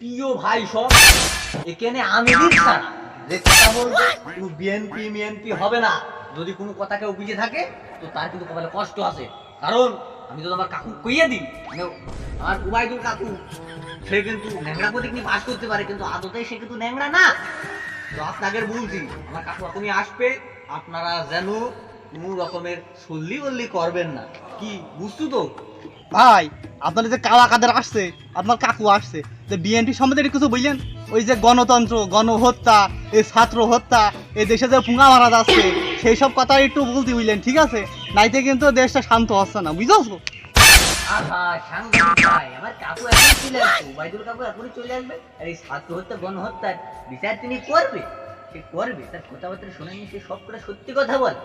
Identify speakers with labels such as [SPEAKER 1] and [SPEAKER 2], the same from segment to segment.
[SPEAKER 1] প্রিয় ভাই সব, এখানে আমি বলবে কোনো বিএনপি মিএনপি হবে না। যদি কোনো কথা কেউ বুঝে থাকে, তো তার কিন্তু কপালে কষ্ট আছে। কারণ, আমি তো আমার কাকু কইয়ে দিই। মানে আমার উবাইদুল কাকু, সে কিন্তু ন্যাংরা প্রতীক নিয়ে পাস করতে পারে, কিন্তু আদতে সে কিন্তু ন্যাংরা না। তো আপনাকে বলছি, আমার কাকু এখনই আসবে, আপনারা যেন কোনো রকমের সল্লি বল্লি করবেন না। কি বুঝছ তো?
[SPEAKER 2] ভাই আপনার যে কাওয়া কাদের আসছে আপনার কাকু আসছে যে বিএনপি সম্বন্ধে কিছু বললেন? ওই যে গণতন্ত্র গণহত্যা এই ছাত্র হত্যা এই দেশে যে মারা যাচ্ছে সেই সব কথা একটু বলতে বুঝলেন ঠিক আছে? নাইতে কিন্তু দেশটা শান্ত হচ্ছে না বুঝছ?
[SPEAKER 1] আহা সাংবাদিক ভাই আমার কাকু এখনই চলে আসবে উবাইদুল কাকু এখনই চলে আসবে আর এই ছাত্র হত্যা গণহত্যার বিচার তিনি করবে সে করবে তার কথাবার্তা শুনে নিয়ে সে সব সত্যি কথা বল।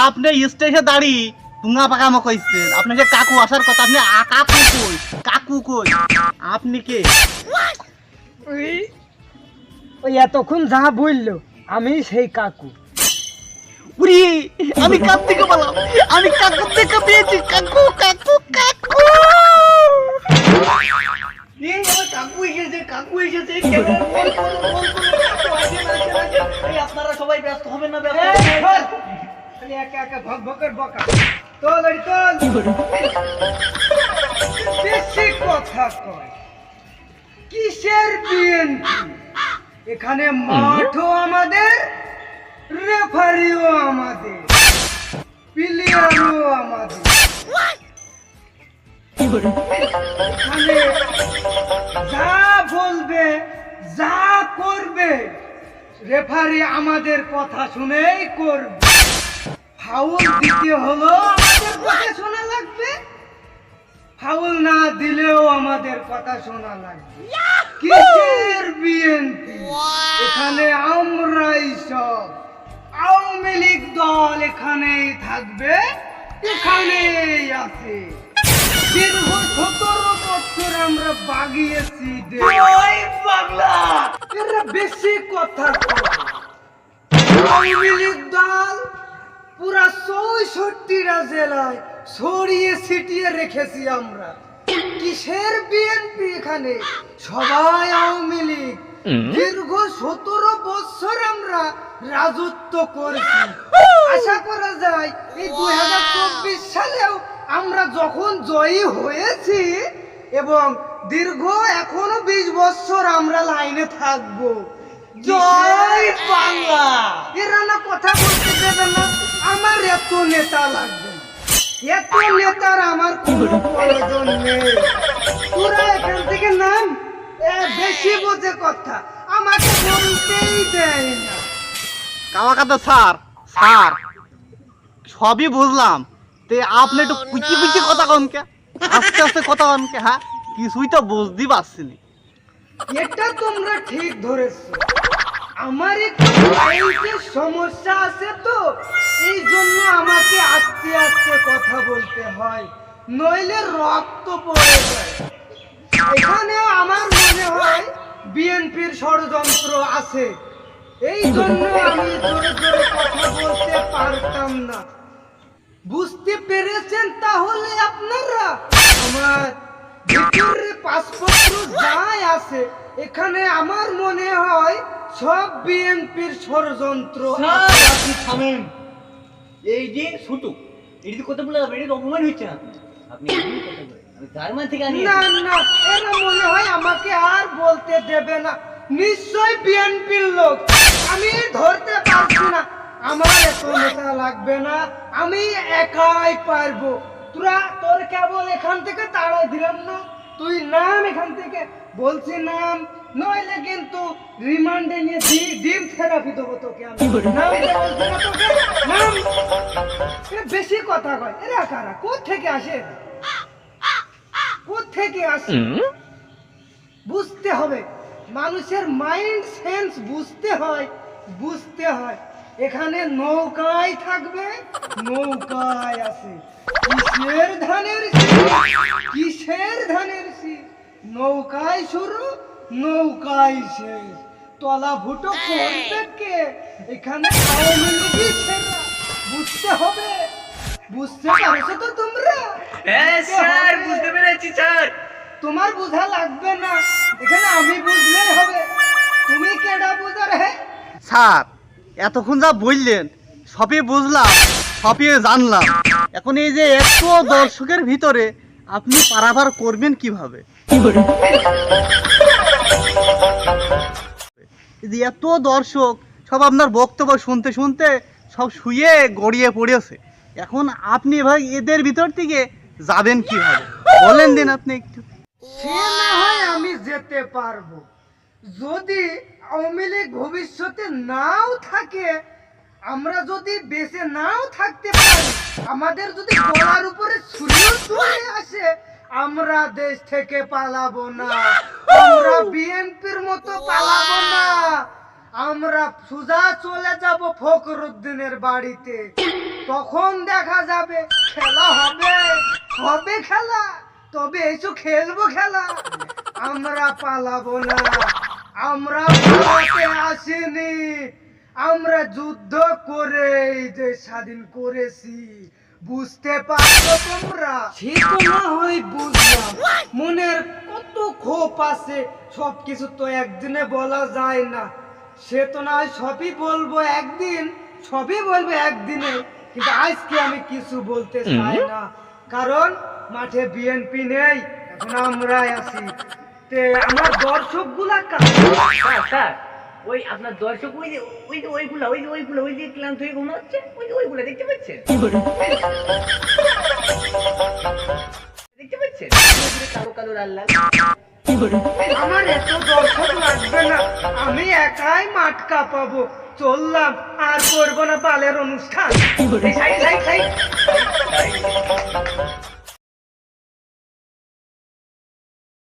[SPEAKER 2] আপনি স্টেজে দাঁড়িয়ে পুঙ্গা পাকামো কইছেন আপনি যে কাকু আসার কথা আপনি আ- কাকু কই কাকু কই আপনি কে
[SPEAKER 3] ওই এতক্ষণ যা বলল আমি সেই কাকু
[SPEAKER 2] উরি আমি কাক থেকে বললাম আমি কাকু থেকে পেয়েছি কাকু কাকু কাকু
[SPEAKER 1] এসেছে এসেছে আপনারা সবাই ব্যস্ত হবেন না ব্যস্ত।
[SPEAKER 3] এখানে মাঠও আমাদের, রেফারিও আমাদের, প্লেয়ারও আমাদের। যা বলবে, যা করবে, রেফারি আমাদের কথা শুনেই করবে। ফাউল দিতে হলো আমাদের কথা শোনা লাগবে? ফাউল না দিলেও আমাদের কথা শোনা লাগবে। কিসের বিএনপি? এখানে আমরাই সব। আওয়ামী লীগ দল এখানেই থাকবে এখানেই আছে। দীর্ঘ সতেরো বছর আমরা বাগিয়েছি
[SPEAKER 1] বাংলা!
[SPEAKER 3] এরা বেশি কথা। আওয়ামী লীগ দল পুরা চৌষট্টিটা জেলায় ছড়িয়ে ছিটিয়ে রেখেছি আমরা। কিসের বিএনপি এখানে? সবাই আওয়ামী লীগ। দীর্ঘ সতেরো বছর আমরা রাজত্ব করেছি। আশা করা যায় এই দুই হাজার চব্বিশ সালেও আমরা যখন জয়ী হয়েছি এবং দীর্ঘ এখনও বিশ বছর আমরা লাইনে থাকব।
[SPEAKER 1] জয় বাংলা।
[SPEAKER 3] এরা না কথা বলতে দেবে না আমার এত নেতা লাগবে এত নেতার আমার কোনো প্রয়োজন নেই। তোরা এখান থেকে নাম বেশি বোঝে কথা আমাকে বলতেই দেয় না।
[SPEAKER 2] স্যার স্যার সবই বুঝলাম। তে আপনি একটু কুচি কুচি কথা কনকে আস্তে আস্তে কথা কনকে হ্যাঁ? কিছুই তো বুঝতেই পারছি না।
[SPEAKER 3] এটা তোমরা ঠিক ধরেছো। আমার একটু সমস্যা আছে তো, এই জন্য আমাকে আস্তে আস্তে কথা বলতে হয়, নইলে রক্ত পড়ে যায়। এখানেও আমার মনে হয় বিএনপির ষড়যন্ত্র আছে। এই জন্য আমি জোরে জোরে কথা বলতে পারতাম না। বুঝতে পেরেছেন তাহলে আপনারা? আমার ভিতরে যাই আছে এখানে আমার মনে হয় সব বিএনপির ষড়যন্ত্র
[SPEAKER 1] আপনি থামেন। এই যে ছোটু এটি কত বলে যাবে এটি অপমান হচ্ছে না। আপনি আপনি এমনি কথা বলেন। আমি জার্মান থেকে
[SPEAKER 3] না না এরা মনে হয় আমাকে আর বলতে দেবে না। নিশ্চয় বিএনপির লোক আমি ধরতে পারছি না। আমার এত নেতা লাগবে না আমি একাই পারব। তোরা তোর কেবল এখান থেকে তাড়াই দিলাম না। তুই নাম এখান থেকে বলছি নাম নইলে কিন্তু রিমান্ডে নিয়ে ডি- ডিম থেরাপি দেবো তোকে আমি। নাম দে তোকে বেশি কথা কয়। এরা কারা? কোথা থেকে আসে? থেকে আসে? বুঝতে হবে। মানুষের মাইন্ড সেন্স বুঝতে হয় বুঝতে হয়। এখানে নৌকায় থাকবে নৌকায় আছে কিসের ধানের কিসের ধানের নৌকায় শুরু নৌকায় শেষ। তলা ফুটো করবে কে? এখানে বুঝতে হবে বুঝতে পারছ তো তোমরা?
[SPEAKER 1] হ্যাঁ
[SPEAKER 3] বুঝতে
[SPEAKER 1] স্যার বুঝতে পেরেছি স্যার।
[SPEAKER 3] তোমার বোঝা লাগবে না। এখানে আমি বুঝলেই হবে। তুমি কেডা বুঝার হে
[SPEAKER 2] স্যার এতক্ষণ যা বললেন সবই বুঝলাম সবই জানলাম। এখন এই যে এত দর্শকের ভিতরে আপনি পারাবার করবেন কীভাবে? যে এত দর্শক, সব আপনার বক্তব্য শুনতে শুনতে সব শুয়ে গড়িয়ে পড়েছে। এখন আপনি ভাই এদের ভিতর থেকে যাবেন কীভাবে? বলেন দিন আপনি একটু।
[SPEAKER 3] সে আমি যেতে পারব। যদি লীগ ভবিষ্যতে নাও থাকে, আমরা যদি বেঁচে নাও থাকতে পারি আমাদের যদি গলার উপরে আসে, আমরা দেশ থেকে পালাবো না। আমরা বিএনপির মতো পালাবো না। আমরা সুজা চলে যাব ফখরুদ্দিনের বাড়িতে। তখন দেখা যাবে খেলা হবে। হবে খেলা, তবে এসো খেলব খেলা। আমরা পালাবো না। আমরা আসিনি। আমরা যুদ্ধ করে যে স্বাধীন করেছি বুঝতে পারছ তোমরা? সে তো না হয় বুঝলাম। মনের কত ক্ষোভ আছে সবকিছু তো একদিনে বলা যায় না। সে তো না হয় সবই বলব একদিন সবই বলব একদিনে। কিন্তু আজকে আমি কিছু বলতে চাই না। কারণ মাঠে বিএনপি নেই এখন আমরাই আছি। তে আমার দর্শকগুলা
[SPEAKER 4] স্যার স্যার। ওই আপনার দর্শক ওই যে ওই যে ওইগুলা ওই যে ওইগুলা ওই যে ক্লান্ত হয়ে ঘুমাচ্ছে ওই যে ওইগুলা দেখতে পাচ্ছেন? দেখতে পাচ্ছেন? কালো কালো লাল লাল
[SPEAKER 3] আমার এত দর্শক লাগবে না। আমি একাই মাঠ কাঁপাবো চললাম আর করব না বালের অনুষ্ঠান।